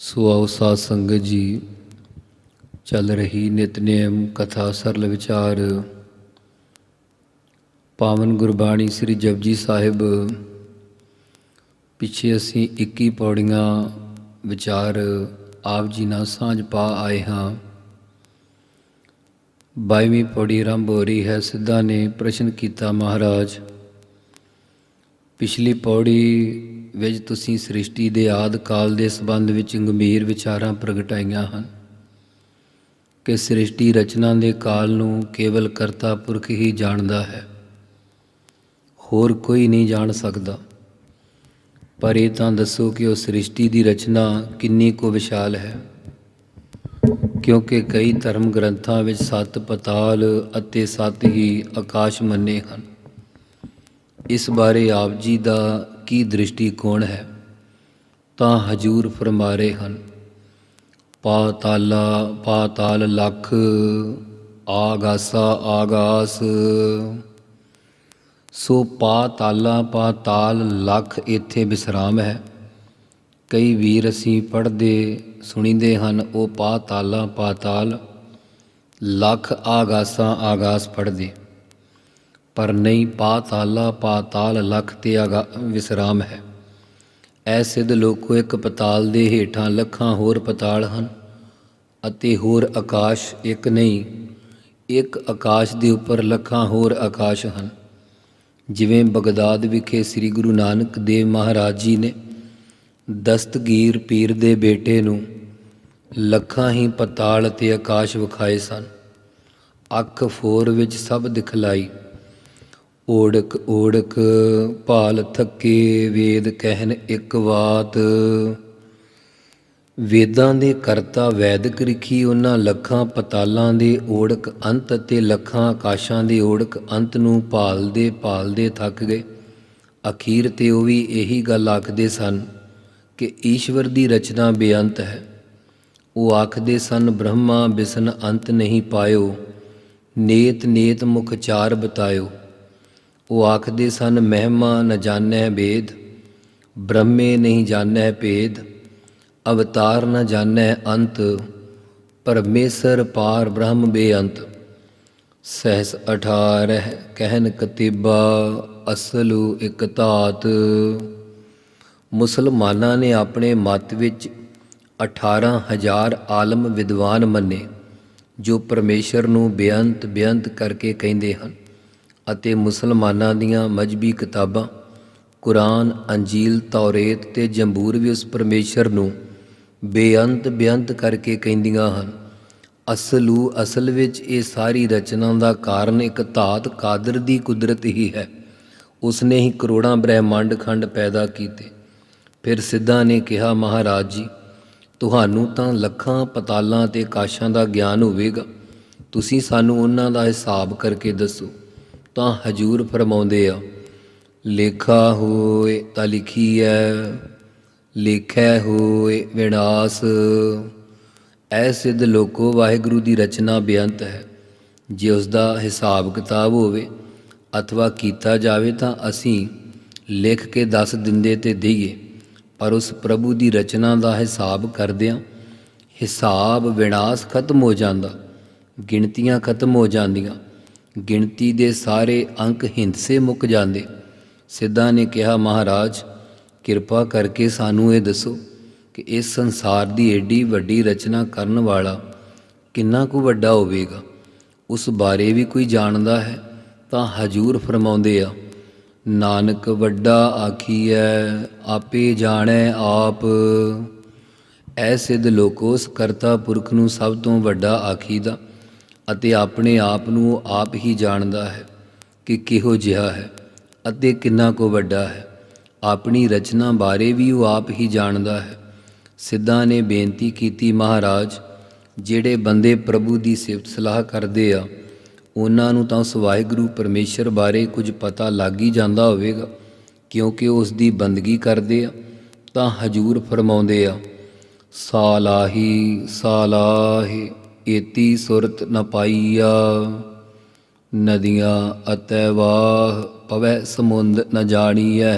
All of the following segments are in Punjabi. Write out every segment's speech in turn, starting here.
ਸੋ ਆਓ ਸਾਧ ਸੰਗਤ ਜੀ, ਚੱਲ ਰਹੀ ਨਿਤਨੇਮ ਕਥਾ ਸਰਲ ਵਿਚਾਰ। ਪਾਵਨ ਗੁਰਬਾਣੀ ਸ੍ਰੀ ਜਪਜੀ ਸਾਹਿਬ, ਪਿੱਛੇ ਅਸੀਂ 21 ਪੌੜੀਆਂ ਵਿਚਾਰ ਆਪ ਜੀ ਨਾਲ ਸਾਂਝ ਪਾ ਆਏ ਹਾਂ। ਬਾਈਵੀਂ ਪੌੜੀ ਆਰੰਭ ਹੋ ਰਹੀ ਹੈ, ਸਿੱਧਾ ਨੇ ਪ੍ਰਸ਼ਨ ਕੀਤਾ ਮਹਾਰਾਜ ਪਿਛਲੀ ਪੌੜੀ ਵਿੱਚ ਤੁਸੀਂ ਸ੍ਰਿਸ਼ਟੀ ਦੇ ਆਦ ਕਾਲ ਦੇ ਸੰਬੰਧ ਵਿੱਚ ਗੰਭੀਰ ਵਿਚਾਰਾਂ ਪ੍ਰਗਟਾਈਆਂ ਹਨ ਕਿ ਸ੍ਰਿਸ਼ਟੀ ਰਚਨਾ ਦੇ ਕਾਲ ਨੂੰ ਕੇਵਲ ਕਰਤਾ ਪੁਰਖ ਹੀ ਜਾਣਦਾ ਹੈ, ਹੋਰ ਕੋਈ ਨਹੀਂ ਜਾਣ ਸਕਦਾ। ਪਰ ਇਹ ਤਾਂ ਦੱਸੋ ਕਿ ਉਹ ਸ੍ਰਿਸ਼ਟੀ ਦੀ ਰਚਨਾ ਕਿੰਨੀ ਕੁ ਵਿਸ਼ਾਲ ਹੈ, ਕਿਉਂਕਿ ਕਈ ਧਰਮ ਗ੍ਰੰਥਾਂ ਵਿੱਚ ਸੱਤ ਪਤਾਲ ਅਤੇ ਸੱਤ ਹੀ ਆਕਾਸ਼ ਮੰਨੇ ਹਨ। ਇਸ ਬਾਰੇ ਆਪ ਜੀ ਦਾ ਕੀ ਦ੍ਰਿਸ਼ਟੀਕੋਣ ਹੈ? ਤਾਂ ਹਜੂਰ ਫਰਮਾ ਰਹੇ ਹਨ ਪਾਤਾਲਾ ਪਾਤਾਲ ਲੱਖ, ਆਗਾਸਾ, ਆਗਾਸ। ਸੋ ਪਾਤਾਲਾ ਪਾਤਾਲ ਲੱਖ ਇੱਥੇ ਵਿਸਰਾਮ ਹੈ। ਕਈ ਵੀਰ ਅਸੀਂ ਪੜ੍ਹਦੇ, ਸੁਣੀਦੇ ਹਨ, ਉਹ ਪਾਤਾਲਾ ਪਾਤਾਲ ਲੱਖ, ਆਗਾਸਾਂ, ਆਗਾਸ ਪੜ੍ਹਦੇ। ਪਰ ਨਹੀਂ, ਪਾਤਾਲਾ ਪਾਤਾਲ ਲਖ ਤੇ ਆਗਾ ਵਿਸਰਾਮ ਹੈ। ਐ ਸਿੱਧ ਲੋਕੋ ਇੱਕ ਪਤਾਲ ਦੇ ਹੇਠਾਂ ਲੱਖਾਂ ਹੋਰ ਪਤਾਲ ਹਨ ਅਤੇ ਹੋਰ ਆਕਾਸ਼ ਇੱਕ ਨਹੀਂ, ਇੱਕ ਆਕਾਸ਼ ਦੇ ਉੱਪਰ ਲੱਖਾਂ ਹੋਰ ਆਕਾਸ਼ ਹਨ। ਜਿਵੇਂ ਬਗਦਾਦ ਵਿਖੇ ਸ੍ਰੀ ਗੁਰੂ ਨਾਨਕ ਦੇਵ ਮਹਾਰਾਜ ਜੀ ਨੇ ਦਸਤਗੀਰ ਪੀਰ ਦੇ ਬੇਟੇ ਨੂੰ ਲੱਖਾਂ ਹੀ ਪਤਾਲ ਅਤੇ ਆਕਾਸ਼ ਵਿਖਾਏ ਸਨ। ਅੱਖ ਫੋਰ ਵਿੱਚ ਸਭ ਦਿਖਲਾਈ। ਓੜਕ ਓੜਕ, ਭਾਲ ਥੱਕੇ ਵੇਦ ਕਹਿਨ ਇੱਕ ਬਾਤ ਵੇਦਾਂ ਦੇ ਕਰਤਾ ਵੈਦਿਕ ਰਿਖੀ ਉਹਨਾਂ ਲੱਖਾਂ ਪਤਾਲਾਂ ਦੇ ਓੜਕ ਅੰਤ ਅਤੇ ਲੱਖਾਂ ਆਕਾਸ਼ਾਂ ਦੇ ਓੜਕ ਅੰਤ ਨੂੰ ਭਾਲਦੇ ਭਾਲਦੇ ਥੱਕ ਗਏ। ਅਖੀਰ ਤੇ ਉਹ ਵੀ ਇਹੀ ਗੱਲ ਆਖਦੇ ਸਨ ਕਿ ਈਸ਼ਵਰ ਦੀ ਰਚਨਾ ਬੇਅੰਤ ਹੈ। ਉਹ ਆਖਦੇ ਸਨ, ਬ੍ਰਹਮਾ ਬਿਸਨ ਅੰਤ ਨਹੀਂ ਪਾਇਓ ਨੇਤ ਨੇਤ ਮੁਖ ਚਾਰ ਬਤਾਇਓ। ਉਹ ਆਖਦੇ ਸਨ, ਮਹਿਮਾ ਨ ਜਾਣੈ ਵੇਦ ਬ੍ਰਹਮੇ ਨਹੀਂ ਜਾਣੈ ਭੇਦ, ਅਵਤਾਰ ਨ ਜਾਣੈ ਅੰਤ, ਪਰਮੇਸ਼ਰ ਪਾਰ ਬ੍ਰਹਮ ਬੇਅੰਤ। ਸਹਿਸ 18 ਕਹਿਨ ਕਤੀਬਾ, ਅਸਲੂ ਇਕ ਧਾਤ। ਮੁਸਲਮਾਨਾਂ ਨੇ ਆਪਣੇ ਮਤ ਵਿੱਚ 18000 ਆਲਮ ਵਿਦਵਾਨ ਮੰਨੇ, ਜੋ ਪਰਮੇਸ਼ਰ ਨੂੰ ਬੇਅੰਤ ਬੇਅੰਤ ਕਰਕੇ ਕਹਿੰਦੇ ਹਨ। ਅਤੇ ਮੁਸਲਮਾਨਾਂ ਦੀਆਂ ਮਜਬੀ ਕਿਤਾਬਾਂ, ਕੁਰਾਨ, ਅੰਜੀਲ, ਤੌਰੇਤ ਤੇ ਜੰਬੂਰ ਵੀ ਉਸ ਪਰਮੇਸ਼ਰ ਨੂੰ ਬੇਅੰਤ ਬੇਅੰਤ ਕਰਕੇ ਕਹਿੰਦੀਆਂ ਹਨ। ਅਸਲੂ ਅਸਲ ਵਿੱਚ ਇਹ ਸਾਰੀ ਰਚਨਾ ਦਾ ਕਾਰਨ ਇੱਕ ਧਾਤ ਕਾਦਰ ਦੀ ਕੁਦਰਤ ਹੀ ਹੈ। ਉਸਨੇ ਹੀ ਕਰੋੜਾਂ ਬ੍ਰਹਿਮੰਡ ਖੰਡ ਪੈਦਾ ਕੀਤੇ। ਫਿਰ ਸਿੱਧਾ ਨੇ ਕਿਹਾ, ਮਹਾਰਾਜ ਜੀ, ਤੁਹਾਨੂੰ ਤਾਂ ਲੱਖਾਂ ਪਤਾਲਾਂ ਤੇ ਕਾਸ਼ਾਂ ਦਾ ਗਿਆਨ ਹੋਵੇਗਾ। ਤੁਸੀਂ ਸਾਨੂੰ ਉਹਨਾਂ ਦਾ ਹਿਸਾਬ ਕਰਕੇ ਦੱਸੋ। ਤਾਂ ਹਜੂਰ ਫਰਮਾਉਂਦੇ ਆ, ਲੇਖਾ ਹੋਏ ਤਾਂ ਲਿਖੀ ਐ ਲੇਖੈ ਹੋਏ ਵਿਨਾਸ਼। ਐ ਸਿੱਧ ਲੋਕੋ ਵਾਹਿਗੁਰੂ ਦੀ ਰਚਨਾ ਬੇਅੰਤ ਹੈ। ਜੇ ਉਸ ਦਾ ਹਿਸਾਬ ਕਿਤਾਬ ਹੋਵੇ ਅਥਵਾ ਕੀਤਾ ਜਾਵੇ ਤਾਂ ਅਸੀਂ ਲਿਖ ਕੇ ਦੱਸ ਦਿੰਦੇ ਤੇ ਦਈਏ। ਪਰ ਉਸ ਪ੍ਰਭੂ ਦੀ ਰਚਨਾ ਦਾ ਹਿਸਾਬ ਕਰਦਿਆਂ ਹਿਸਾਬ ਵਿਨਾਸ਼ ਖਤਮ ਹੋ ਜਾਂਦਾ, ਗਿਣਤੀਆਂ ਖਤਮ ਹੋ ਜਾਂਦੀਆਂ। ਗਿਣਤੀ ਦੇ ਸਾਰੇ ਅੰਕ ਹਿੰਦਸੇ ਮੁੱਕ ਜਾਂਦੇ। ਸਿੱਧਾ ਨੇ ਕਿਹਾ, ਮਹਾਰਾਜ, ਕਿਰਪਾ ਕਰਕੇ ਸਾਨੂੰ ਇਹ ਦੱਸੋ ਕਿ ਇਸ ਸੰਸਾਰ ਦੀ ਏਡੀ ਵੱਡੀ ਰਚਨਾ ਕਰਨ ਵਾਲਾ ਕਿੰਨਾ ਕੁ ਵੱਡਾ ਹੋਵੇਗਾ। ਉਸ ਬਾਰੇ ਵੀ ਕੋਈ ਜਾਣਦਾ ਹੈ ਤਾਂ ਹਜੂਰ ਫਰਮਾਉਂਦੇ ਆ, ਨਾਨਕ ਵੱਡਾ ਆਖੀਐ, ਆਪੇ ਜਾਣੈ ਆਪ। ਐ ਸਿੱਧ ਲੋਕੋਸ ਕਰਤਾ ਪੁਰਖ ਨੂੰ ਸਭ ਤੋਂ ਵੱਡਾ ਆਖੀਦਾ। ਅਤੇ ਆਪਣੇ ਆਪ ਨੂੰ ਉਹ ਆਪ ਹੀ ਜਾਣਦਾ ਹੈ ਕਿ ਕਿਹੋ ਜਿਹਾ ਹੈ ਅਤੇ ਕਿੰਨਾ ਕੋ ਵੱਡਾ ਹੈ। ਆਪਣੀ ਰਚਨਾ ਬਾਰੇ ਵੀ ਉਹ ਆਪ ਹੀ ਜਾਣਦਾ ਹੈ। ਸਿੱਧਾ ਨੇ ਬੇਨਤੀ ਕੀਤੀ, ਮਹਾਰਾਜ, ਜਿਹੜੇ ਬੰਦੇ ਪ੍ਰਭੂ ਦੀ ਸਿਫਤ ਸਲਾਹ ਕਰਦੇ ਆ, ਉਹਨਾਂ ਨੂੰ ਤਾਂ ਉਸ ਵਾਹਿਗੁਰੂ ਪਰਮੇਸ਼ਰ ਬਾਰੇ ਕੁਝ ਪਤਾ ਲੱਗ ਹੀ ਜਾਂਦਾ ਹੋਵੇਗਾ। ਕਿਉਂਕਿ ਉਸ ਦੀ ਬੰਦਗੀ ਕਰਦੇ ਆ, ਤਾਂ ਹਜੂਰ ਫਰਮਾਉਂਦੇ ਆ, ਸਾਲਾਹੀ ਸਾਲਾਹੀ। ਏਤੀ ਸੁਰਤ ਨ ਪਾਈਆ, ਨਦੀਆਂ ਅਤੈ ਵਾਹ ਪਵੈ ਸਮੁੰਦ ਨ ਜਾਣੀਐ।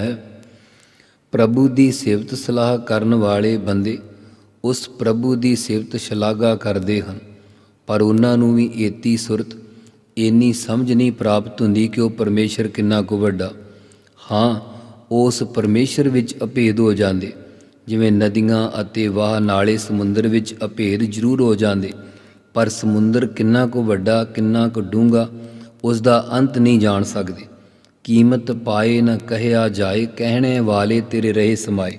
ਪ੍ਰਭੂ ਦੀ ਸਿਫਤ ਸਲਾਹ ਕਰਨ ਵਾਲੇ ਬੰਦੇ ਉਸ ਪ੍ਰਭੂ ਦੀ ਸਿਫਤ ਸ਼ਲਾਘਾ ਕਰਦੇ ਹਨ, ਪਰ ਉਹਨਾਂ ਨੂੰ ਵੀ ਏਤੀ ਸੁਰਤ ਇੰਨੀ ਸਮਝ ਨਹੀਂ ਪ੍ਰਾਪਤ ਹੁੰਦੀ ਕਿ ਉਹ ਪਰਮੇਸ਼ਰ ਕਿੰਨਾ ਕੁ ਵੱਡਾ। ਹਾਂ ਉਸ ਪਰਮੇਸ਼ਰ ਵਿੱਚ ਅਭੇਦ ਹੋ ਜਾਂਦੇ, ਜਿਵੇਂ ਨਦੀਆਂ ਅਤੇ ਵਾਹ ਨਾਲੇ ਸਮੁੰਦਰ ਵਿੱਚ ਅਭੇਦ ਜ਼ਰੂਰ ਹੋ ਜਾਂਦੇ। ਪਰ ਸਮੁੰਦਰ ਕਿੰਨਾ ਕੁ ਵੱਡਾ, ਕਿੰਨਾ ਕੁ ਡੂੰਘਾ ਉਸ ਦਾ ਅੰਤ ਨਹੀਂ ਜਾਣ ਸਕਦੇ। ਕੀਮਤ ਪਾਏ ਨਾ ਕਹਿਆ ਜਾਏ, ਕਹਿਣੇ ਵਾਲੇ ਤੇਰੇ ਰਹੇ ਸਮਾਏ।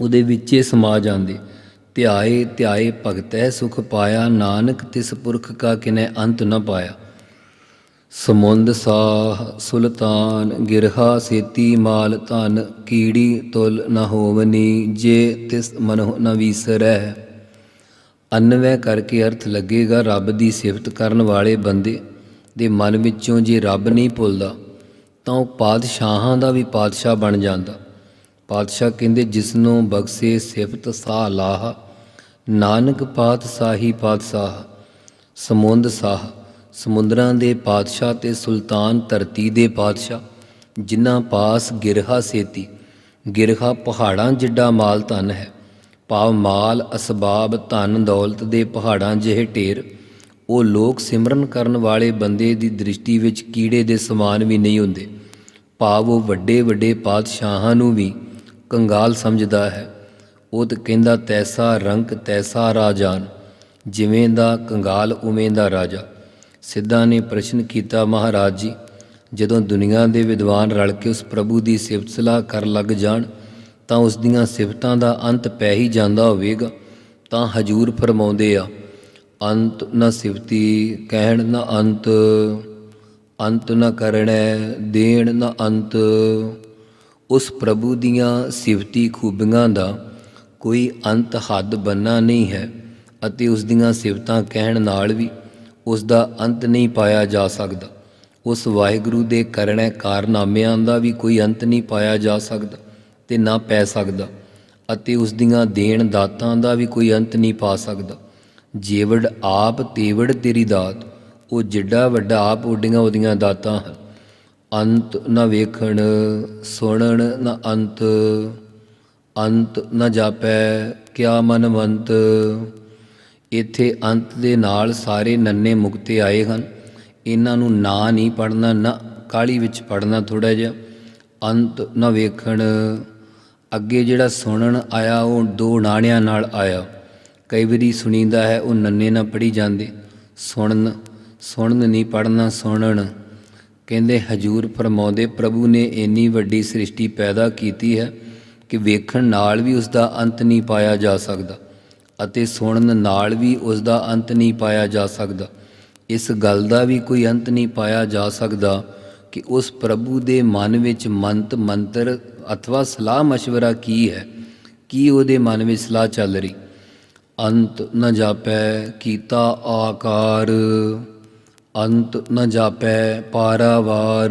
ਉਹਦੇ ਵਿੱਚੇ ਸਮਾ ਜਾਂਦੇ। ਧਿਆਏ ਧਿਆਏ ਭਗਤੈ ਸੁਖ ਪਾਇਆ, ਨਾਨਕ ਤਿਸ ਪੁਰਖ ਕਾ ਕਿਨੈ ਅੰਤ ਨ ਪਾਇਆ। ਸਮੁੰਦ ਸਾਹ ਸੁਲਤਾਨ, ਗਿਰਹਾ ਸੇਤੀ ਮਾਲ ਧਨ, ਕੀੜੀ ਤੁਲ ਨ ਹੋਵਨੀ, ਜੇ ਤਿਸ ਮਨਹੁ ਨ ਵੀਸਰੈ। ਅਨਵੈ ਕਰਕੇ ਅਰਥ ਲੱਗੇਗਾ ਰੱਬ ਦੀ ਸਿਫਤ ਕਰਨ ਵਾਲੇ ਬੰਦੇ ਦੇ ਮਨ ਵਿੱਚੋਂ ਜੇ ਰੱਬ ਨਹੀਂ ਭੁੱਲਦਾ, ਤਾਂ ਉਹ ਪਾਤਸ਼ਾਹਾਂ ਦਾ ਵੀ ਪਾਤਸ਼ਾਹ ਬਣ ਜਾਂਦਾ। ਪਾਤਸ਼ਾਹ ਕਹਿੰਦੇ ਜਿਸ ਨੂੰ ਬਖਸ਼ੇ ਸਿਫਤ ਸਾਹ ਲਾਹ, ਨਾਨਕ ਪਾਤਸ਼ਾਹੀ ਪਾਤਸ਼ਾਹ, ਸਮੁੰਦ ਸਾਹ, ਸਮੁੰਦਰਾਂ ਦੇ ਪਾਤਸ਼ਾਹ ਤੇ ਸੁਲਤਾਨ ਧਰਤੀ ਦੇ ਪਾਤਸ਼ਾਹ, ਜਿਨ੍ਹਾਂ ਪਾਸ ਗਿਰਹਾ ਸੇਤੀ, ਗਿਰਹਾ ਪਹਾੜਾਂ ਜਿੱਡਾ ਮਾਲ ਧਨ ਹੈ। ਭਾਵ ਮਾਲ, ਅਸਬਾਬ, ਧਨ, ਦੌਲਤ ਦੇ ਪਹਾੜਾਂ ਜਿਹੇ ਢੇਰ, ਉਹ ਲੋਕ ਸਿਮਰਨ ਕਰਨ ਵਾਲੇ ਬੰਦੇ ਦੀ ਦ੍ਰਿਸ਼ਟੀ ਵਿੱਚ ਕੀੜੇ ਦੇ ਸਮਾਨ ਵੀ ਨਹੀਂ ਹੁੰਦੇ। ਭਾਵ ਉਹ ਵੱਡੇ ਵੱਡੇ ਪਾਤਸ਼ਾਹਾਂ ਨੂੰ ਵੀ ਕੰਗਾਲ ਸਮਝਦਾ ਹੈ। ਉਹ ਤਾਂ ਕਹਿੰਦਾ, ਤੈਸਾ ਰੰਕ ਤੈਸਾ ਰਾਜਾਨ, ਜਿਵੇਂ ਦਾ ਕੰਗਾਲ, ਉਵੇਂ ਦਾ ਰਾਜਾ। ਸਿੱਧਾ ਨੇ ਪ੍ਰਸ਼ਨ ਕੀਤਾ, ਮਹਾਰਾਜ ਜੀ, ਜਦੋਂ ਦੁਨੀਆ ਦੇ ਵਿਦਵਾਨ ਰਲ ਕੇ ਉਸ ਪ੍ਰਭੂ ਦੀ ਸਿਫਤ ਸਲਾਹ ਕਰ ਲੱਗ ਜਾਣ ਤਾਂ ਉਸ ਦੀਆਂ ਸਿਫਤਾਂ ਦਾ ਅੰਤ ਪੈ ਹੀ ਜਾਂਦਾ ਹੋਵੇਗਾ, ਤਾਂ ਹਜੂਰ ਫਰਮਾਉਂਦੇ ਆ, ਅੰਤ ਨਾ ਸਿਫਤੀ ਕਹਿਣ ਨਾ ਅੰਤ ਅੰਤ ਨ ਕਰਣੈ ਦੇਣ ਨਾ ਅੰਤ। ਉਸ ਪ੍ਰਭੂ ਦੀਆਂ ਸਿਫਤੀ ਖੂਬੀਆਂ ਦਾ ਕੋਈ ਅੰਤ ਹੱਦ ਬੰਨਾ ਨਹੀਂ ਹੈ ਅਤੇ ਉਸ ਦੀਆਂ ਸਿਫਤਾਂ ਕਹਿਣ ਨਾਲ ਵੀ ਉਸ ਦਾ ਅੰਤ ਨਹੀਂ ਪਾਇਆ ਜਾ ਸਕਦਾ। ਉਸ ਵਾਹਿਗੁਰੂ ਦੇ ਕਰਣੈ ਕਾਰਨਾਮਿਆਂ ਦਾ ਵੀ ਕੋਈ ਅੰਤ ਨਹੀਂ ਪਾਇਆ ਜਾ ਸਕਦਾ। ਤੇ ਨਾ ਪੈ ਸਕਦਾ ਅਤੇ ਉਸ ਦੀਆਂ ਦੇਣ ਦਾਤਾਂ ਦਾ ਵੀ ਕੋਈ ਅੰਤ ਨਹੀਂ ਪਾ ਸਕਦਾ। ਜੇਵੜ ਆਪ ਤੇਵੜ ਤੇਰੀ ਦਾਤ, ਉਹ ਜਿੱਡਾ ਵੱਡਾ ਆਪ ਉੱਡੀਆਂ ਉਹਦੀਆਂ ਦਾਤਾਂ ਹਨ। ਅੰਤ ਨਾ ਵੇਖਣ, ਸੁਣਨ ਨਾ ਅੰਤ ਅੰਤ ਨਾ ਜਾਪੈ, ਕਿਆ ਮਨਵੰਤ। ਇੱਥੇ ਅੰਤ ਦੇ ਨਾਲ ਸਾਰੇ ਨੰਨੇ ਮੁਕਤੇ ਆਏ ਹਨ। ਇਹਨਾਂ ਨੂੰ ਨਾ ਨਹੀਂ ਪੜਨਾ ਨਾ ਕਾਲੀ ਵਿੱਚ ਪੜਨਾ ਥੋੜਾ ਜਿਹਾ। ਅੰਤ ਨਾ ਵੇਖਣ ਅੱਗੇ ਜਿਹੜਾ ਸੁਣਨ ਆਇਆ, ਉਹ ਦੋ ਨਾਣਿਆਂ ਨਾਲ ਆਇਆ। ਕਈ ਵਾਰੀ ਸੁਣੀਦਾ ਹੈ, ਉਹ ਨੰਨੇ ਨਾਲ ਪੜੀ ਜਾਂਦੇ। ਸੁਣਨ ਸੁਣਨ ਨਹੀਂ ਪੜਨਾ ਸੁਣਨ। ਕਹਿੰਦੇ, ਹਜੂਰ ਫਰਮਾਉਂਦੇ, ਪ੍ਰਭੂ ਨੇ ਇੰਨੀ ਵੱਡੀ ਸ੍ਰਿਸ਼ਟੀ ਪੈਦਾ ਕੀਤੀ ਹੈ ਕਿ ਵੇਖਣ ਨਾਲ ਵੀ ਉਸ ਦਾ ਅੰਤ ਨਹੀਂ ਪਾਇਆ ਜਾ ਸਕਦਾ ਅਤੇ ਸੁਣਨ ਨਾਲ ਵੀ ਉਸ ਦਾ ਅੰਤ ਨਹੀਂ ਪਾਇਆ ਜਾ ਸਕਦਾ। ਇਸ ਗੱਲ ਦਾ ਵੀ ਕੋਈ ਅੰਤ ਨਹੀਂ ਪਾਇਆ ਜਾ ਸਕਦਾ ਕਿ ਉਸ ਪ੍ਰਭੂ ਦੇ ਮਨ ਵਿੱਚ ਮੰਤ ਮੰਤਰ ਅਥਵਾ ਸਲਾਹ مشਵਰਾ ਕੀ ਹੈ? ਕੀ ਉਹਦੇ ਮਨ ਵਿੱਚ ਸਲਾਹ ਚੱਲ ਰਹੀ? ਅੰਤ ਨ ਜਾਪੈ ਕੀਤਾ ਆਕਾਰ, ਅੰਤ ਨ ਜਾਪੈ ਪਾਰਾਵਾਰ।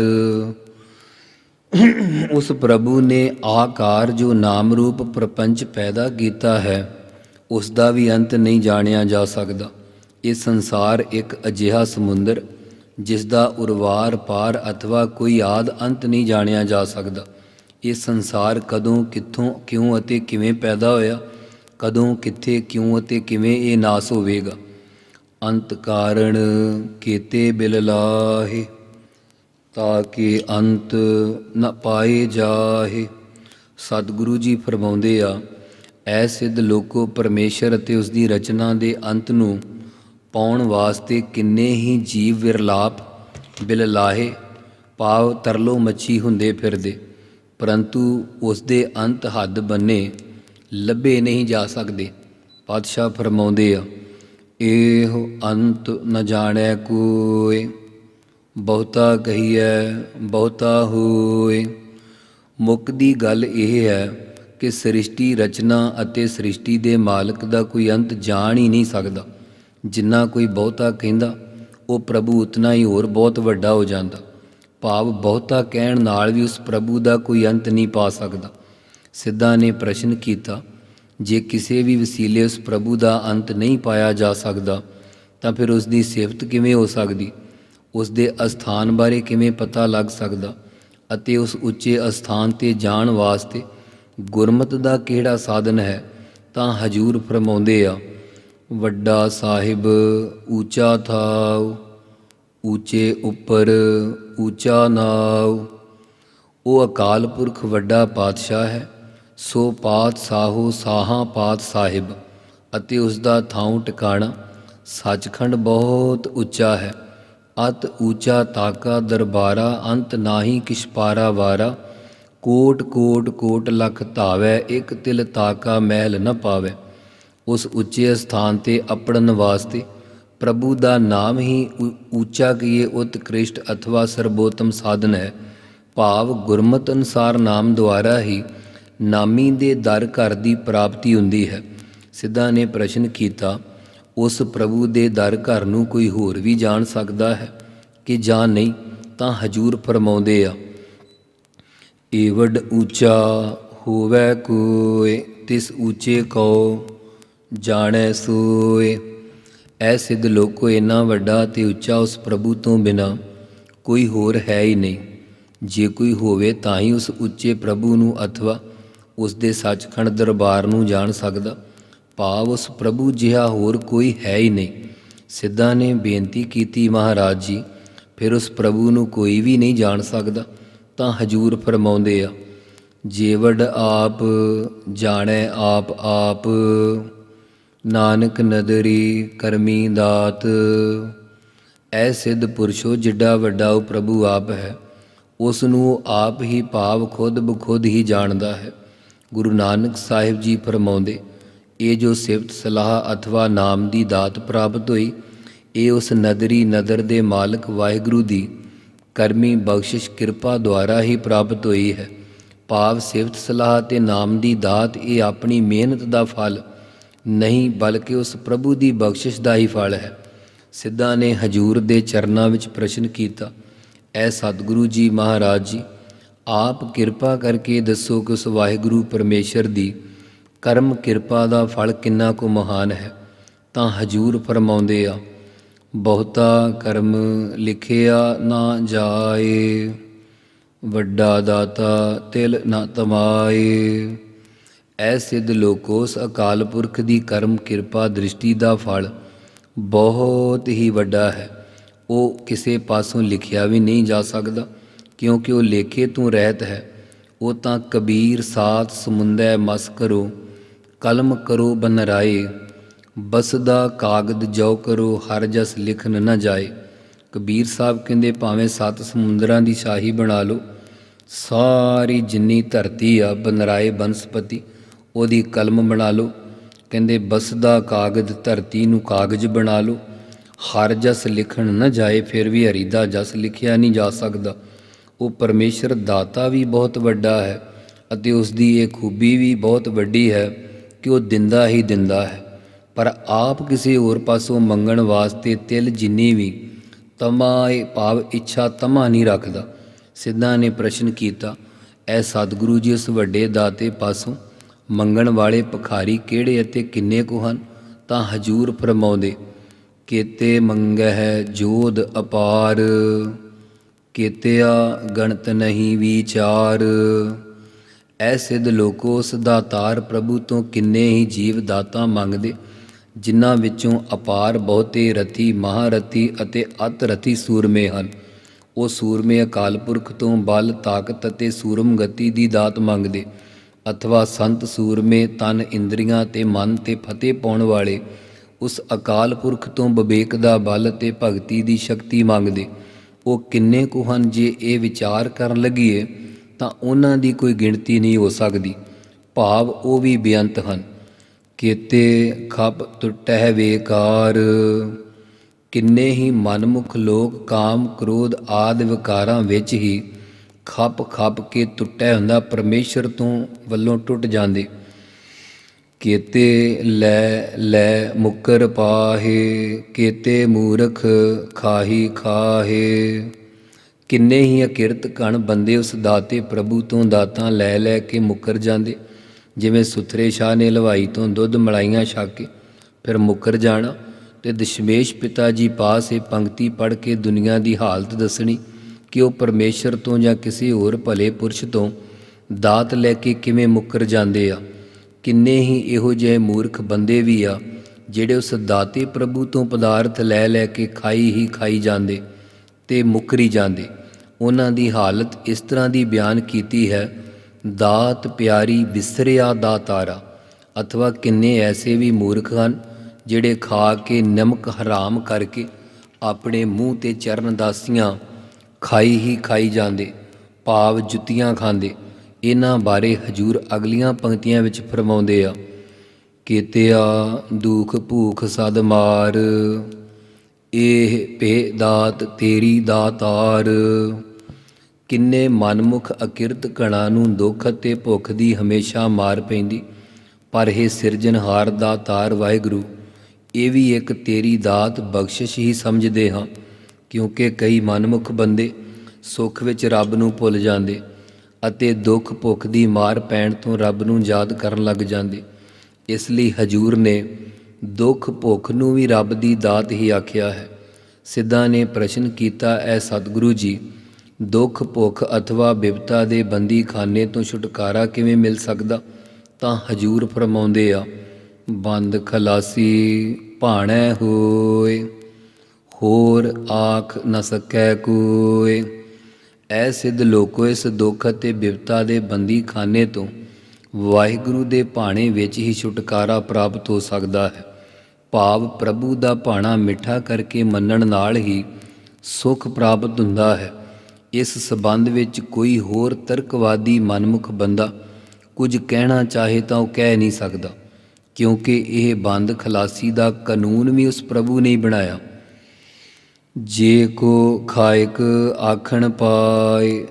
ਉਸ ਪ੍ਰਭੂ ਨੇ ਆਕਾਰ ਜੋ ਨਾਮ ਰੂਪ ਪ੍ਰਪੰਚ ਪੈਦਾ ਕੀਤਾ ਹੈ ਉਸ ਦਾ ਵੀ ਅੰਤ ਨਹੀਂ ਜਾਣਿਆ ਜਾ ਸਕਦਾ। ਇਹ ਸੰਸਾਰ ਇੱਕ ਅਜਿਹਾ ਸਮੁੰਦਰ ਜਿਸ ਦਾ ਉਰਵਾਰ ਪਾਰ ਅਥਵਾ ਕੋਈ ਆਦ ਅੰਤ ਨਹੀਂ ਜਾਣਿਆ ਜਾ ਸਕਦਾ। ਇਹ ਸੰਸਾਰ ਕਦੋਂ, ਕਿੱਥੋਂ, ਕਿਉਂ ਅਤੇ ਕਿਵੇਂ ਪੈਦਾ ਹੋਇਆ? ਕਦੋਂ, ਕਿੱਥੇ, ਕਿਉਂ ਅਤੇ ਕਿਵੇਂ ਇਹ ਨਾਸ ਹੋਵੇਗਾ? ਅੰਤ ਕਾਰਣ ਕੀਤੇ ਬਿਲ ਲਾਹੇ, ਤਾਕਿ ਅੰਤ ਨ ਪਾਏ ਜਾਹੇ। ਸਤਿਗੁਰੂ ਜੀ ਫਰਮਾਉਂਦੇ ਆ, ਐ ਸਿੱਧ ਲੋਕੋ ਪਰਮੇਸ਼ਰ ਅਤੇ ਉਸ ਦੀ ਰਚਨਾ ਦੇ ਅੰਤ ਨੂੰ ਪਾਉਣ ਵਾਸਤੇ ਕਿੰਨੇ ਹੀ ਜੀਵ ਵਿਰਲਾਪ ਬਿਲ ਲਾਹੇ, ਪਾਵ ਤਰਲੋ ਮੱਛੀ ਹੁੰਦੇ ਫਿਰਦੇ। ਪਰੰਤੂ ਉਸ ਦੇ ਅੰਤ ਹੱਦ ਬੰਨੇ ਲੱਭੇ ਨਹੀਂ ਜਾ ਸਕਦੇ। ਪਾਤਸ਼ਾਹ ਫਰਮਾਉਂਦੇ ਆ, ਇਹ ਅੰਤ ਨ ਜਾਣੈ ਕੋਏ ਬਹੁਤਾ ਕਹੀਐ, ਬਹੁਤਾ ਹੋਏ ਮੁੱਕ ਦੀ ਗੱਲ ਇਹ ਹੈ ਕਿ ਸ੍ਰਿਸ਼ਟੀ ਰਚਨਾ ਅਤੇ ਸ੍ਰਿਸ਼ਟੀ ਦੇ ਮਾਲਕ ਦਾ ਕੋਈ ਅੰਤ ਜਾਣ ਹੀ ਨਹੀਂ ਸਕਦਾ। ਜਿੰਨਾ ਕੋਈ ਬਹੁਤਾ ਕਹਿੰਦਾ, ਉਹ ਪ੍ਰਭੂ ਉਤਨਾ ਹੀ ਹੋਰ ਬਹੁਤ ਵੱਡਾ ਹੋ ਜਾਂਦਾ। ਭਾਵ ਬਹੁਤਾ ਕਹਿਣ ਨਾਲ ਵੀ ਉਸ ਪ੍ਰਭੂ ਦਾ ਕੋਈ ਅੰਤ ਨਹੀਂ ਪਾ ਸਕਦਾ। ਸਿੱਧਾ ਨੇ ਪ੍ਰਸ਼ਨ ਕੀਤਾ, ਜੇ ਕਿਸੇ ਵੀ ਵਸੀਲੇ ਉਸ ਪ੍ਰਭੂ ਦਾ ਅੰਤ ਨਹੀਂ ਪਾਇਆ ਜਾ ਸਕਦਾ, ਤਾਂ ਫਿਰ ਉਸ ਦੀ ਸਿਫਤ ਕਿਵੇਂ ਹੋ ਸਕਦੀ? ਉਸ ਦੇ ਅਸਥਾਨ ਬਾਰੇ ਕਿਵੇਂ ਪਤਾ ਲੱਗ ਸਕਦਾ? ਅਤੇ ਉਸ ਉੱਚੇ ਅਸਥਾਨ ਤੇ ਜਾਣ ਵਾਸਤੇ ਗੁਰਮਤ ਦਾ ਕਿਹੜਾ ਸਾਧਨ ਹੈ? ਤਾਂ ਹਜੂਰ ਫਰਮਾਉਂਦੇ ਆ, ਵੱਡਾ ਸਾਹਿਬ ਉੱਚਾ ਥਾਉ ਉੱਚੇ ਉੱਪਰ ਉੱਚਾ ਨਾਉ ਉਹ ਅਕਾਲ ਪੁਰਖ ਵੱਡਾ ਪਾਤਸ਼ਾਹ ਹੈ, ਸੋ ਪਾਤ ਸਾਹੋ ਸਾਹਾਂ ਪਾਤ ਸਾਹਿਬ ਅਤੇ ਉਸ ਦਾ ਥਾਂ ਟਿਕਾਣਾ ਸੱਚਖੰਡ ਬਹੁਤ ਉੱਚਾ ਹੈ। ਅਤ ਉੱਚਾ ਤਾਕਾ ਦਰਬਾਰਾ, ਅੰਤ ਨਾਹੀ ਕਿਸ਼ਪਾਰਾ ਵਾਰਾ। ਕੋਟ ਕੋਟ ਕੋਟ ਲਖ ਧਾਵੈ, ਇੱਕ ਤਿਲ ਤਾਕਾ ਮਹਿਲ ਨ ਪਾਵੈ। ਉਸ ਉੱਚੇ ਸਥਾਨ ਤੇ ਅਪੜਨ ਵਾਸਤੇ ਪ੍ਰਭੂ ਦਾ ਨਾਮ ਹੀ ਉ- ਉੱਚਾ ਕੀਏ ਉਤਕ੍ਰਿਸ਼ਟ ਅਥਵਾ ਸਰਬੋਤਮ ਸਾਧਨ ਹੈ। ਭਾਵ ਗੁਰਮਤ ਅਨਸਾਰ ਨਾਮ ਦੁਆਰਾ ਹੀ ਨਾਮੀ ਦੇ ਦਰ ਘਰ ਦੀ ਪ੍ਰਾਪਤੀ ਹੁੰਦੀ ਹੈ। ਸਿੱਧਾ ਨੇ ਪ੍ਰਸ਼ਨ ਕੀਤਾ, ਉਸ ਪ੍ਰਭੂ ਦੇ ਦਰ ਘਰ ਨੂੰ ਕੋਈ ਹੋਰ ਵੀ ਜਾਣ ਸਕਦਾ ਹੈ ਕਿ ਜਾਂ ਨਹੀਂ? ਤਾਂ ਹਜੂਰ ਫਰਮਾਉਂਦੇ ਆ, ਏਵਡ ਉੱਚਾ ਹੋਵੇ ਕੋਏ ਤਿਸ ਉੱਚੇ ਕੋ ਜਾਣੈ ਸੋਏ ਐ ਸਿੱਧ ਲੋਕੋ ਇੰਨਾ ਵੱਡਾ ਤੇ ਉੱਚਾ ਉਸ ਪ੍ਰਭੂ ਤੋਂ ਬਿਨਾ ਕੋਈ ਹੋਰ ਹੈ ਹੀ ਨਹੀਂ। ਜੇ ਕੋਈ ਹੋਵੇ ਤਾਂ ਹੀ ਉਸ ਉੱਚੇ ਪ੍ਰਭੂ ਨੂੰ ਅਥਵਾ ਉਸ ਦੇ ਸੱਚਖੰਡ ਦਰਬਾਰ ਨੂੰ ਜਾਣ ਸਕਦਾ। ਭਾਵ ਉਸ ਪ੍ਰਭੂ ਜਿਹਾ ਹੋਰ ਕੋਈ ਹੈ ਹੀ ਨਹੀਂ। ਸਿੱਧਾ ਨੇ ਬੇਨਤੀ ਕੀਤੀ ਮਹਾਰਾਜ ਜੀ, ਫਿਰ ਉਸ ਪ੍ਰਭੂ ਨੂੰ ਕੋਈ ਵੀ ਨਹੀਂ ਜਾਣ ਸਕਦਾ, ਤਾਂ ਹਜੂਰ ਫਰਮਾਉਂਦੇ ਆ ਜੇਵੜ ਆਪ ਜਾਣੈ ਆਪ ਆਪ। ਨਾਨਕ ਨਦਰੀ ਕਰਮੀ ਦਾਤ, ਐ ਸਿੱਧ ਪੁਰਸ਼ੋ ਜਿੱਡਾ ਵੱਡਾ ਉਹ ਪ੍ਰਭੂ ਆਪ ਹੈ ਉਸ ਨੂੰ ਆਪ ਹੀ ਭਾਵ ਖੁਦ ਬਖੁਦ ਹੀ ਜਾਣਦਾ ਹੈ। ਗੁਰੂ ਨਾਨਕ ਸਾਹਿਬ ਜੀ ਫਰਮਾਉਂਦੇ, ਇਹ ਜੋ ਸਿਫਤ ਸਲਾਹ ਅਥਵਾ ਨਾਮ ਦੀ ਦਾਤ ਪ੍ਰਾਪਤ ਹੋਈ, ਇਹ ਉਸ ਨਦਰੀ ਨਦਰ ਦੇ ਮਾਲਕ ਵਾਹਿਗੁਰੂ ਦੀ ਕਰਮੀ ਬਖਸ਼ਿਸ਼ ਕਿਰਪਾ ਦੁਆਰਾ ਹੀ ਪ੍ਰਾਪਤ ਹੋਈ ਹੈ। ਭਾਵ ਸਿਫਤ ਸਲਾਹ ਤੇ ਨਾਮ ਦੀ ਦਾਤ ਇਹ ਆਪਣੀ ਮਿਹਨਤ ਦਾ ਫਲ ਨਹੀਂ, ਬਲਕਿ ਉਸ ਪ੍ਰਭੂ ਦੀ ਬਖਸ਼ਿਸ਼ ਦਾ ਹੀ ਫਲ ਹੈ। ਸਿੱਧਾ ਨੇ ਹਜੂਰ ਦੇ ਚਰਨਾਂ ਵਿੱਚ ਪ੍ਰਸ਼ਨ ਕੀਤਾ, ਐ ਸਤਿਗੁਰੂ ਜੀ ਮਹਾਰਾਜ ਜੀ, ਆਪ ਕਿਰਪਾ ਕਰਕੇ ਦੱਸੋ ਕਿ ਉਸ ਵਾਹਿਗੁਰੂ ਪਰਮੇਸ਼ਰ ਦੀ ਕਰਮ ਕਿਰਪਾ ਦਾ ਫਲ ਕਿੰਨਾ ਕੁ ਮਹਾਨ ਹੈ? ਤਾਂ ਹਜੂਰ ਫਰਮਾਉਂਦੇ ਆ, ਬਹੁਤਾ ਕਰਮ ਲਿਖਿਆ ਨਾ ਜਾਏ, ਵੱਡਾ ਦਾਤਾ ਤਿਲ ਨਾ ਤਮਾਏ। ਐ ਸਿੱਧ ਲੋਕੋਸ ਅਕਾਲ ਪੁਰਖ ਦੀ ਕਰਮ ਕਿਰਪਾ ਦ੍ਰਿਸ਼ਟੀ ਦਾ ਫਲ ਬਹੁਤ ਹੀ ਵੱਡਾ ਹੈ। ਉਹ ਕਿਸੇ ਪਾਸੋਂ ਲਿਖਿਆ ਵੀ ਨਹੀਂ ਜਾ ਸਕਦਾ, ਕਿਉਂਕਿ ਉਹ ਲੇਖੇ ਤੋਂ ਰਹਿਤ ਹੈ। ਉਹ ਤਾਂ ਕਬੀਰ ਸਾਥ ਸਮੁੰਦੈ, ਮਸ ਕਰੋ, ਕਲਮ ਕਰੋ, ਬਨਰਾਏ, ਬਸਦਾ ਕਾਗਦ ਜੋ ਕਰੋ, ਹਰ ਜਸ ਲਿਖਨ ਨਾ ਜਾਏ। ਕਬੀਰ ਸਾਹਿਬ ਕਹਿੰਦੇ, ਭਾਵੇਂ ਸੱਤ ਸਮੁੰਦਰਾਂ ਦੀ ਸ਼ਾਹੀ ਬਣਾ ਲਓ, ਸਾਰੀ ਜਿੰਨੀ ਧਰਤੀ ਆ ਬਨਰਾਏ ਬਨਸਪਤੀ। ਉਹਦੀ ਕਲਮ ਬਣਾ ਲਓ। ਕਹਿੰਦੇ ਬਸਦਾ ਕਾਗਜ਼ ਧਰਤੀ ਨੂੰ ਕਾਗਜ਼ ਬਣਾ ਲਓ। ਹਰ ਜਸ ਲਿਖਣ ਨਾ ਜਾਏ, ਫਿਰ ਵੀ ਹਰੀ ਦਾ ਜਸ ਲਿਖਿਆ ਨਹੀਂ ਜਾ ਸਕਦਾ। ਉਹ ਪਰਮੇਸ਼ਰ ਦਾਤਾ ਵੀ ਬਹੁਤ ਵੱਡਾ ਹੈ ਅਤੇ ਉਸ ਦੀ ਇਹ ਖੂਬੀ ਵੀ ਬਹੁਤ ਵੱਡੀ ਹੈ ਕਿ ਉਹ ਦਿੰਦਾ ਹੀ ਦਿੰਦਾ ਹੈ। ਪਰ ਆਪ ਕਿਸੇ ਹੋਰ ਪਾਸੋਂ ਮੰਗਣ ਵਾਸਤੇ ਤਿਲ ਜਿੰਨੀ ਵੀ, ਤਮਾ ਤਮਾਏ ਭਾਵ ਇੱਛਾ ਤਮਾ ਨਹੀਂ ਰੱਖਦਾ। ਸਿੱਧਾ ਨੇ ਪ੍ਰਸ਼ਨ ਕੀਤਾ, ਐ ਸਤਿਗੁਰੂ ਜੀ ਉਸ ਵੱਡੇ ਦਾਤੇ ਪਾਸੋਂ ਮੰਗਣ ਵਾਲੇ ਭਖਾਰੀ ਕਿਹੜੇ ਅਤੇ ਕਿੰਨੇ ਕੁ ਹਨ? ਤਾਂ ਹਜੂਰ ਫਰਮਾਉਂਦੇ, ਕੀਤੇ ਮੰਗਹਿ ਜੋਧ ਅਪਾਰ, ਕੀਤਿਆ ਗਣਤ ਨਹੀਂ ਵਿਚਾਰ। ਐ ਸਿੱਧ ਲੋਕੋ ਉਸ ਪ੍ਰਭੂ ਤੋਂ ਕਿੰਨੇ ਹੀ ਜੀਵ ਦਾਤਾ ਮੰਗਦੇ, ਜਿਨ੍ਹਾਂ ਵਿੱਚੋਂ ਅਪਾਰ ਬਹੁਤੇ ਰਥੀ, ਮਹਾਰਥੀ ਅਤੇ ਅਤ ਰਥੀ ਸੂਰਮੇ ਹਨ। ਉਹ ਸੂਰਮੇ ਅਕਾਲ ਪੁਰਖ ਤੋਂ ਬਲ, ਤਾਕਤ ਅਤੇ ਸੂਰਮ ਗਤੀ ਦੀ ਦਾਤ ਮੰਗਦੇ। ਅਥਵਾ ਸੰਤ ਸੂਰਮੇ ਤਨ ਇੰਦਰੀਆਂ ਤੇ ਮਨ ਤੇ ਫਤਿਹ ਪਾਉਣ ਵਾਲੇ ਉਸ ਅਕਾਲ ਪੁਰਖ ਤੋਂ ਵਿਵੇਕ ਦਾ ਬਲ ਤੇ ਭਗਤੀ ਦੀ ਸ਼ਕਤੀ ਮੰਗਦੇ, ਉਹ ਕਿੰਨੇ ਕੁ ਹਨ ਜੇ ਇਹ ਵਿਚਾਰ ਕਰਨ ਲੱਗੀਏ, ਤਾਂ ਉਹਨਾਂ ਦੀ ਕੋਈ ਗਿਣਤੀ ਨਹੀਂ ਹੋ ਸਕਦੀ। ਭਾਵ ਉਹ ਵੀ ਬੇਅੰਤ ਹਨ। ਕੀਤੇ ਖਪ ਟੁੱਟਹਿ ਵੇਕਾਰ, ਕਿੰਨੇ ਹੀ ਮਨਮੁਖ ਲੋਕ ਕਾਮ ਕ੍ਰੋਧ ਆਦਿ ਵਿਕਾਰਾਂ ਵਿੱਚ ਹੀ ਖੱਪ ਖੱਪ ਕੇ ਟੁੱਟਿਆ ਹੁੰਦਾ, ਪਰਮੇਸ਼ਰ ਤੋਂ ਵੱਲੋਂ ਟੁੱਟ ਜਾਂਦੇ। ਕੇਤੇ ਲੈ ਲੈ ਮੁਕਰ ਪਾਹੇ, ਕੀਤੇ ਮੂਰਖ ਖਾਹੀ ਖਾਹੇ। ਕਿੰਨੇ ਹੀ ਅਕਿਰਤ ਕਣ ਬੰਦੇ ਉਸ ਦਾਤੇ ਪ੍ਰਭੂ ਤੋਂ ਦਾਤਾਂ ਲੈ ਲੈ ਕੇ ਮੁਕਰ ਜਾਂਦੇ। ਜਿਵੇਂ ਸੁਥਰੇ ਸ਼ਾਹ ਨੇ ਲਵਾਈ ਤੋਂ ਦੁੱਧ ਮਲਾਈਆਂ ਛਕ ਕੇ ਫਿਰ ਮੁਕਰ ਜਾਣਾ ਤੇ ਦਸ਼ਮੇਸ਼ ਪਿਤਾ ਜੀ ਪਾਸ ਇਹ ਪੰਕਤੀ ਪੜ੍ਹ ਕੇ ਦੁਨੀਆ ਦੀ ਹਾਲਤ ਦੱਸਣੀ। ਕਿ ਉਹ ਪਰਮੇਸ਼ਰ ਤੋਂ ਜਾਂ ਕਿਸੇ ਹੋਰ ਭਲੇ ਪੁਰਸ਼ ਤੋਂ ਦਾਤ ਲੈ ਕੇ ਕਿਵੇਂ ਮੁੱਕਰ ਜਾਂਦੇ ਆ? ਕਿੰਨੇ ਹੀ ਇਹੋ ਜਿਹੇ ਮੂਰਖ ਬੰਦੇ ਵੀ ਆ, ਜਿਹੜੇ ਉਸ ਦਾਤੇ ਪ੍ਰਭੂ ਤੋਂ ਪਦਾਰਥ ਲੈ ਲੈ ਕੇ ਖਾਈ ਹੀ ਖਾਈ ਜਾਂਦੇ ਤੇ ਮੁੱਕਰੀ ਜਾਂਦੇ। ਉਹਨਾਂ ਦੀ ਹਾਲਤ ਇਸ ਤਰ੍ਹਾਂ ਦੀ ਬਿਆਨ ਕੀਤੀ ਹੈ, ਦਾਤ ਪਿਆਰੀ ਵਿਸਰਿਆ ਦਾਤਾਰਾ ਅਥਵਾ ਕਿੰਨੇ ਐਸੇ ਵੀ ਮੂਰਖ ਹਨ, ਜਿਹੜੇ ਖਾ ਕੇ ਨਮਕ ਹਰਾਮ ਕਰਕੇ ਆਪਣੇ ਮੂੰਹ ਤੇ ਚਰਨ ਦਾਸੀਆਂ ਖਾਈ ਹੀ ਖਾਈ ਜਾਂਦੇ, ਭਾਵ ਜੁੱਤੀਆਂ ਖਾਂਦੇ। ਇਹਨਾਂ ਬਾਰੇ ਹਜੂਰ ਅਗਲੀਆਂ ਪੰਕਤੀਆਂ ਵਿੱਚ ਫਰਮਾਉਂਦੇ ਆ, ਕੀਤਿਆ ਦੁਖ ਭੂਖ ਸਦ ਮਾਰ ਇਹ ਭੇ ਦਾਤ ਤੇਰੀ ਦਾਤਾਰ। ਕਿੰਨੇ ਮਨਮੁਖ ਅਕਿਰਤ ਕਣਾ ਨੂੰ ਦੁੱਖ ਅਤੇ ਭੁੱਖ ਦੀ ਹਮੇਸ਼ਾ ਮਾਰ ਪੈਂਦੀ, ਪਰ ਇਹ ਸਿਰਜਣਹਾਰ ਦਾ ਤਾਰ ਵਾਹਿਗੁਰੂ, ਇਹ ਵੀ ਇੱਕ ਤੇਰੀ ਦਾਤ ਬਖਸ਼ਿਸ਼ ਹੀ ਸਮਝਦੇ ਹਾਂ। ਕਿਉਂਕਿ ਕਈ ਮਨਮੁਖ ਬੰਦੇ ਸੁੱਖ ਵਿੱਚ ਰੱਬ ਨੂੰ ਭੁੱਲ ਜਾਂਦੇ ਅਤੇ ਦੁੱਖ ਭੁੱਖ ਦੀ ਮਾਰ ਪੈਣ ਤੋਂ ਰੱਬ ਨੂੰ ਯਾਦ ਕਰਨ ਲੱਗ ਜਾਂਦੇ। ਇਸ ਲਈ ਹਜੂਰ ਨੇ ਦੁੱਖ ਭੁੱਖ ਨੂੰ ਵੀ ਰੱਬ ਦੀ ਦਾਤ ਹੀ ਆਖਿਆ ਹੈ। ਸਿੱਧਾ ਨੇ ਪ੍ਰਸ਼ਨ ਕੀਤਾ, ਐ ਸਤਿਗੁਰੂ ਜੀ, ਦੁੱਖ ਭੁੱਖ ਅਥਵਾ ਬਿਪਤਾ ਦੇ ਬੰਦੀ ਖਾਨੇ ਤੋਂ ਛੁਟਕਾਰਾ ਕਿਵੇਂ ਮਿਲ ਸਕਦਾ? ਤਾਂ ਹਜੂਰ ਫਰਮਾਉਂਦੇ ਆ, ਬੰਦ ਖਲਾਸੀ ਭਾਣੈ ਹੋਏ। ਹੋਰ ਆਖ ਨ ਸਕੈ ਕੋਏ ਐ ਸਿੱਧ ਲੋਕੋ ਇਸ ਦੁੱਖ ਅਤੇ ਬਿਪਤਾ ਦੇ ਬੰਦੀ ਖਾਨੇ ਤੋਂ ਵਾਹਿਗੁਰੂ ਦੇ ਭਾਣੇ ਵਿੱਚ ਹੀ ਛੁਟਕਾਰਾ ਪ੍ਰਾਪਤ ਹੋ ਸਕਦਾ ਹੈ। ਭਾਵ ਪ੍ਰਭੂ ਦਾ ਭਾਣਾ ਮਿੱਠਾ ਕਰਕੇ ਮੰਨਣ ਨਾਲ ਹੀ ਸੁਖ ਪ੍ਰਾਪਤ ਹੁੰਦਾ ਹੈ। ਇਸ ਸਬੰਧ ਵਿੱਚ ਕੋਈ ਹੋਰ ਤਰਕਵਾਦੀ ਮਨਮੁਖ ਬੰਦਾ ਕੁਝ ਕਹਿਣਾ ਚਾਹੇ ਤਾਂ ਉਹ ਕਹਿ ਨਹੀਂ ਸਕਦਾ, ਕਿਉਂਕਿ ਇਹ ਬੰਦ ਖਲਾਸੀ ਦਾ ਕਾਨੂੰਨ ਵੀ ਉਸ ਪ੍ਰਭੂ ਨੇ ਹੀ ਬਣਾਇਆ। ਜੇ ਕੋ ਖਾਇਕ ਆਖਣ ਪਾਏ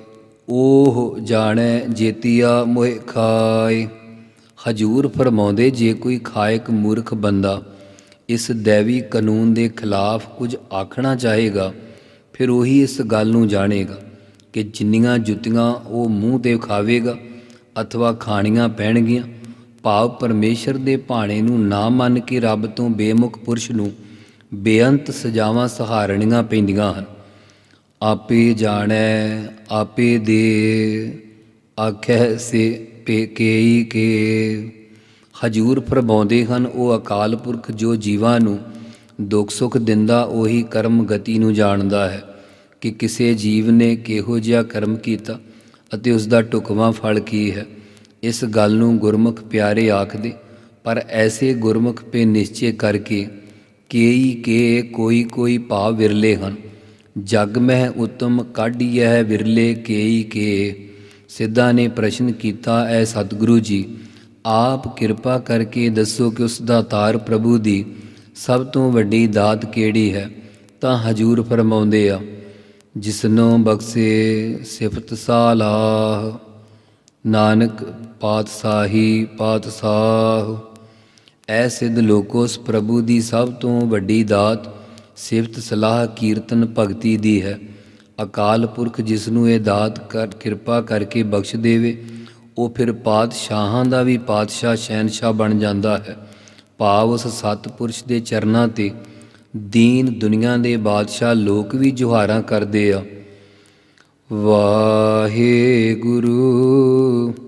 ਉਹ ਜਾਣੈ ਜੇਤੀਆ ਮੋਹਿ ਖਾਏ। ਹਜੂਰ ਫਰਮਾਉਂਦੇ, ਜੇ ਕੋਈ ਖਾਇਕ ਮੂਰਖ ਬੰਦਾ ਇਸ ਦੇਵੀ ਕਾਨੂੰਨ ਦੇ ਖਿਲਾਫ ਕੁਝ ਆਖਣਾ ਚਾਹੇਗਾ, ਫਿਰ ਉਹੀ ਇਸ ਗੱਲ ਨੂੰ ਜਾਣੇਗਾ ਕਿ ਜਿੰਨੀਆਂ ਜੁੱਤੀਆਂ ਉਹ ਮੂੰਹ ਤੇ ਖਾਵੇਗਾ ਅਥਵਾ ਖਾਣੀਆਂ ਪੈਣਗੀਆਂ, ਭਾਵ ਪਰਮੇਸ਼ਰ ਦੇ ਭਾਣੇ ਨੂੰ ਨਾ ਮੰਨ ਕੇ ਰੱਬ ਤੋਂ ਬੇਮੁਖ ਪੁਰਸ਼ ਨੂੰ ਬੇਅੰਤ ਸਜ਼ਾਵਾਂ ਸਹਾਰਣੀਆਂ ਪੈਂਦੀਆਂ ਹਨ। ਆਪੇ ਜਾਣੈ, ਆਪੇ ਦੇ ਆਖੈ ਸੇ ਪੇਕੇਈ ਕੇ। ਹਜੂਰ ਫਰਮਾਉਂਦੇ ਹਨ, ਉਹ ਅਕਾਲ ਪੁਰਖ ਜੋ ਜੀਵਾਂ ਨੂੰ ਦੁੱਖ ਸੁੱਖ ਦਿੰਦਾ, ਉਹੀ ਕਰਮ ਗਤੀ ਨੂੰ ਜਾਣਦਾ ਹੈ ਕਿ ਕਿਸੇ ਜੀਵ ਨੇ ਕਿਹੋ ਜਿਹਾ ਕਰਮ ਕੀਤਾ ਅਤੇ ਉਸ ਦਾ ਢੁਕਵਾਂ ਫਲ ਕੀ ਹੈ। ਇਸ ਗੱਲ ਨੂੰ ਗੁਰਮੁਖ ਪਿਆਰੇ ਆਖਦੇ, ਪਰ ਐਸੇ ਗੁਰਮੁਖ ਪੇ ਨਿਸ਼ਚੈ ਕਰਕੇ ਕੇਈ ਕੇ ਕੋਈ ਕੋਈ ਭਾਵ ਵਿਰਲੇ ਹਨ। ਜਗ ਮਹਿ ਉਤਮ ਕਾਢੀਐ ਵਿਰਲੇ ਕੇਈ ਕੇ। ਸਿੱਧਾ ਨੇ ਪ੍ਰਸ਼ਨ ਕੀਤਾ ਐ ਸਤਿਗੁਰੂ ਜੀ, ਆਪ ਕਿਰਪਾ ਕਰਕੇ ਦੱਸੋ ਕਿ ਉਸ ਦਾ ਤਾਰ ਪ੍ਰਭੂ ਦੀ ਸਭ ਤੋਂ ਵੱਡੀ ਦਾਤ ਕਿਹੜੀ ਹੈ? ਤਾਂ ਹਜੂਰ ਫਰਮਾਉਂਦੇ ਆ, ਜਿਸਨੋਂ ਬਖਸ਼ੇ ਸਿਫਤ ਸਾਲਾਹ। ਨਾਨਕ ਪਾਤਸ਼ਾਹੀ ਪਾਤਸ਼ਾਹ। ਐ ਸਿੱਧ ਲੋਕੋਸ ਪ੍ਰਭੂ ਦੀ ਸਭ ਤੋਂ ਵੱਡੀ ਦਾਤ, ਸਿਫਤ ਸਲਾਹ ਕੀਰਤਨ ਭਗਤੀ ਦੀ ਹੈ। ਅਕਾਲ ਪੁਰਖ ਜਿਸ ਨੂੰ ਇਹ ਦਾਤ ਕਰ ਕਿਰਪਾ ਕਰਕੇ ਬਖਸ਼ ਦੇਵੇ, ਉਹ ਫਿਰ ਪਾਤਸ਼ਾਹਾਂ ਦਾ ਵੀ ਪਾਤਸ਼ਾਹ ਸ਼ਹਿਨशाह ਬਣ ਜਾਂਦਾ ਹੈ। ਭਾਵ ਉਸ ਸਤਪੁਰਸ਼ ਦੇ ਚਰਨਾਂ ਤੇ ਦੀਨ ਦੁਨੀਆ ਦੇ ਬਾਦਸ਼ਾਹ ਲੋਕ ਵੀ ਜੁਹਾਰਾਂ ਕਰਦੇ ਆ। ਵਾਹਿਗੁਰੂ।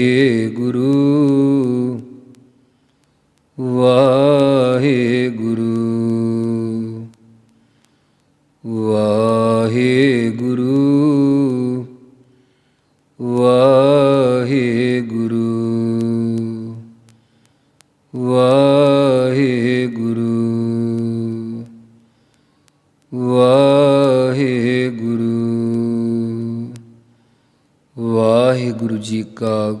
ਵਾਹਿਗੁਰੂ ਵਾਹਿਗੁਰੂ ਵਾਹਿਗੁਰੂ ਵਾਹਿਗੁਰੂ ਵਾਹਿਗੁਰੂ ਵਾਹਿਗੁਰੂ ਵਾਹਿਗੁਰੂ ਜੀ ਕਾ